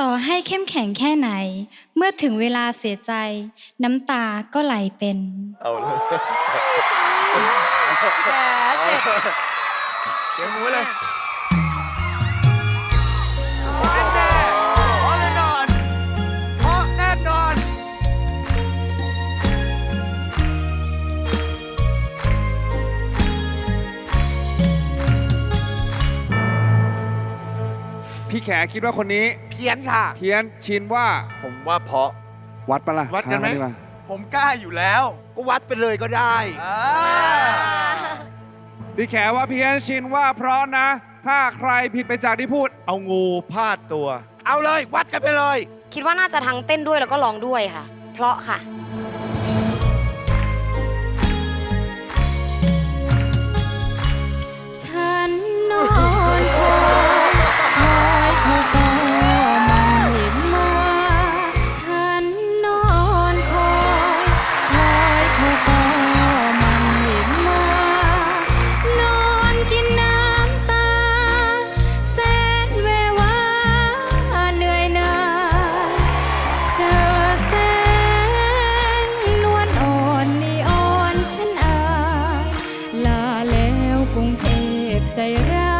ต่อให้เข้มแข็งแค่ไหน เมื่อถึงเวลาเสียใจ น้ำตาก็ไหลเป็น เอาเลยแหมเสร็จ เดี๋ยวหูเลย พี่แขคิดว่าคนนี้ เพี้ยนค่ะ เพี้ยนชินว่าผมว่าเพราะ วัดปะล่ะวัดกันไหม ท้าาผมกล้าอยู่แล้วก็วัดไปเลยก็ได้ อ่าพี่แขว่าเพี้ยนชินว่าเพราะนะ ถ้าใครผิดไปจากที่พูด เอางูพาดตัว เอาเลย วัดกันไปเลย คิดว่าน่าจะทั้งเต้นด้วยแล้วก็ร้องด้วยค่ะ เพราะค่ะ เใจเรา